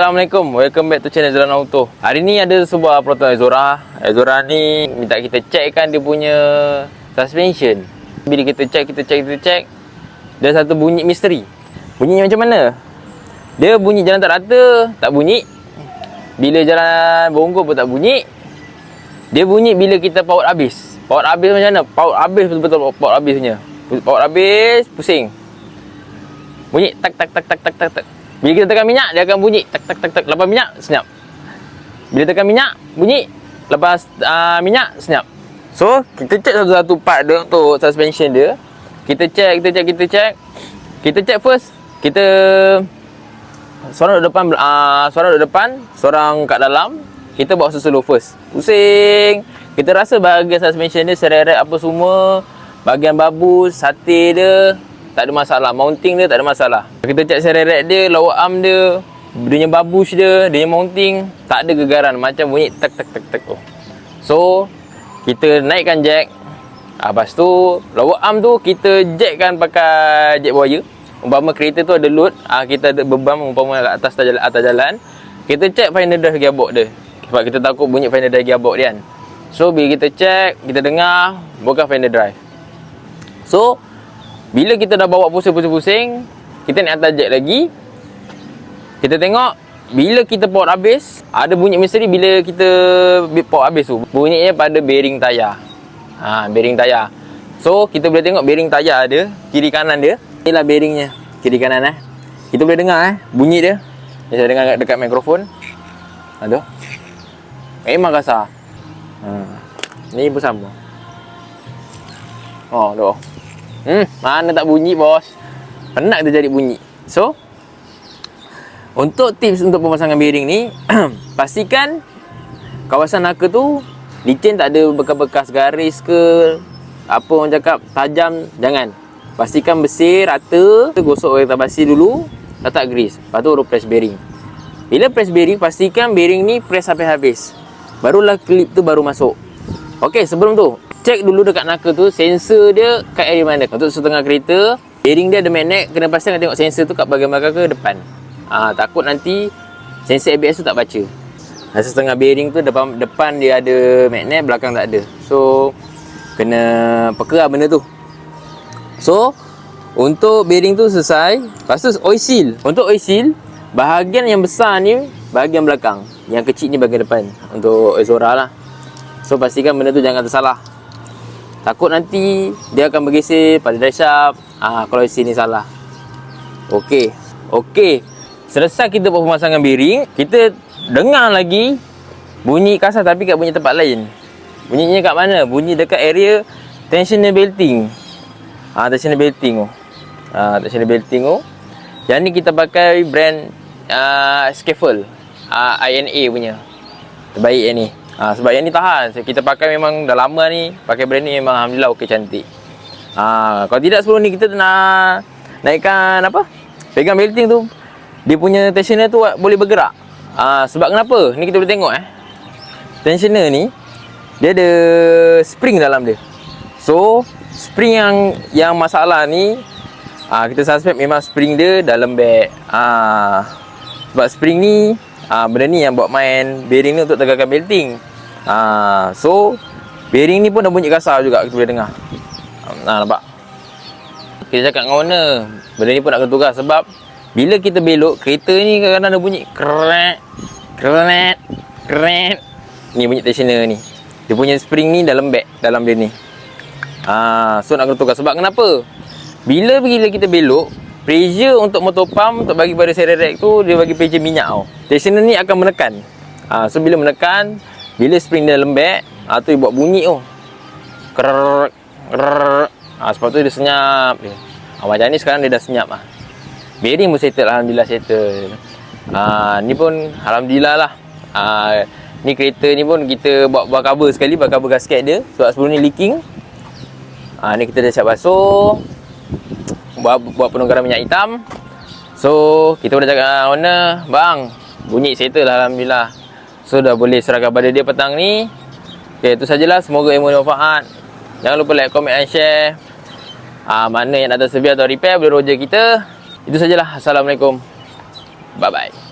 Assalamualaikum, welcome back to channel Zoran Auto. Hari ni ada sebuah proton Zora. Zora ni minta kita checkkan dia punya suspension. Bila kita check, kita check, kita check Dia satu bunyi misteri. Bunyinya macam mana? Dia bunyi jalan tak rata, tak bunyi. Bila jalan bonggol pun tak bunyi. Dia bunyi bila kita power habis. Power habis macam mana? Power habis betul-betul power habis punya Power habis, pusing. Bunyi tak tak tak tak tak tak tak bila kita tekan minyak, dia akan bunyi tak tak tak tak. Lepas minyak, senyap. Bila tekan minyak, bunyi. Lepas uh, minyak, senyap. So, kita check satu-satu part dia untuk suspension dia. Kita check, kita check, kita check. Kita check first. Kita seorang duduk depan, uh, seorang duduk depan, seorang kat dalam. Kita bawa slow first. Pusing. Kita rasa bahagian suspension dia sereret apa semua. Bahagian babus, sate dia, tak ada masalah. Mounting dia tak ada masalah. Kita check sereret dia lower arm dia dia punya babush dia dia punya mounting tak ada gegaran. Macam bunyi tek tek tek tek tu. So kita naikkan jack. Lepas tu lower arm tu kita jackkan pakai jack wire umpama kereta tu ada load. Ah, kita ada beban umpama kat atas jalan, atas jalan. Kita check final drive gearbox dia. Sebab kita takut bunyi final drive gearbox dia kan. So bila kita check kita dengar bukan final drive. So bila kita dah bawa pusing-pusing-pusing, kita naik atas jack lagi. Kita tengok bila kita power habis, ada bunyi misteri bila kita power habis tu. Bunyinya pada bearing tayar. Ha, bearing tayar. So, kita boleh tengok bearing tayar ada, kiri kanan dia. Inilah bearingnya, kiri kanan eh. Kita boleh dengar eh, bunyi dia. Saya dengar dekat mikrofon. Aduh. Memang kasar. Hmm. Ni pun sama. Oh, doh. Hmm, mana tak bunyi bos? Penat dia jadi bunyi. So, untuk tips untuk pemasangan bearing ni, pastikan kawasan naka tu licin tak ada bekas-bekas garis ke apa orang cakap tajam jangan. Pastikan bersih, rata, gosok kereta basi dulu, letak grease. Lepas tu baru press bearing. Bila press bearing, pastikan bearing ni press sampai habis. Barulah klip tu baru masuk. Okey, sebelum tu, check dulu dekat naka tu sensor dia kat area mana. Untuk setengah kereta bearing dia ada magnet kena pastikan tengok sensor tu kat bahagian belakang ke depan. Ha, takut nanti sensor ABS tu tak baca. Ha, setengah bearing tu depan depan dia ada magnet belakang tak ada. So kena peka benda tu. So untuk bearing tu selesai lepas tu oil seal. Untuk oil seal bahagian yang besar ni bahagian belakang yang kecil ni bahagian depan. Untuk Zora lah. So pastikan benda tu jangan tersalah Takut nanti dia akan bergeser pada shaft ah, Kalau isi ni salah. Okey. Okey. Selesai kita buat pemasangan bearing Kita dengar lagi Bunyi kasar tapi kat bunyi tempat lain. Bunyinya kat mana? Bunyi dekat area Tensioner belting. Ah, Tensioner belting oh. ah, Tensioner belting oh. Yang ni kita pakai brand uh, Scaffold. Uh, INA punya. Terbaik yang ni Ha, sebab yang ni tahan. So, kita pakai memang dah lama ni. Pakai brand ni memang Alhamdulillah okey cantik. Ha, kalau tidak sebelum ni kita nak naikkan apa? Pegang belting tu. Dia punya tensioner tu boleh bergerak. Ha, sebab kenapa? Ni kita boleh tengok eh. Tensioner ni dia ada spring dalam dia. So, spring yang yang masalah ni ha, kita suspect memang spring dia dalam bag. Ha, sebab spring ni ha, benda ni yang buat main bearing ni untuk tegakkan belting. Ha, so bearing ni pun dah bunyi kasar juga kita boleh dengar. Ha, nampak? Kita cakap dengan owner, benda ni pun nak kena tukar sebab bila kita belok, kereta ni kadang-kadang ada bunyi krek, krek, krek. Ni bunyi tensioner ni. Dia punya spring ni dalam bag, dalam dia ni. Ha, so nak kena tukar sebab kenapa? Bila bila kita belok, pressure untuk motor pump untuk bagi pada sererek tu dia bagi pressure minyak tau. Tensioner ni akan menekan. Ha, so bila menekan, bila spring dia lembek, ah tu dia buat bunyi tu. Krrrr. Ah sebab tu dia senyap dia. Ah, macam ni sekarang dia dah senyap ah. Bearing pun settle alhamdulillah settle. Ah ni pun alhamdulillah lah. Ah ni kereta ni pun kita buat buat cover sekali, buat cover gasket dia sebab sebelum ni leaking. Ah ni kita dah siap basuh. Buat buat penunggaran minyak hitam. So, kita dah cakap owner, bang, bunyi settle alhamdulillah. So dah boleh serahkan pada dia petang ni. Okay itu sajalah. Semoga ilmu manfaat. Jangan lupa like, comment and share. Ah Mana yang nak tersedia atau repair Boleh roger kita. Itu sajalah. Assalamualaikum. Bye bye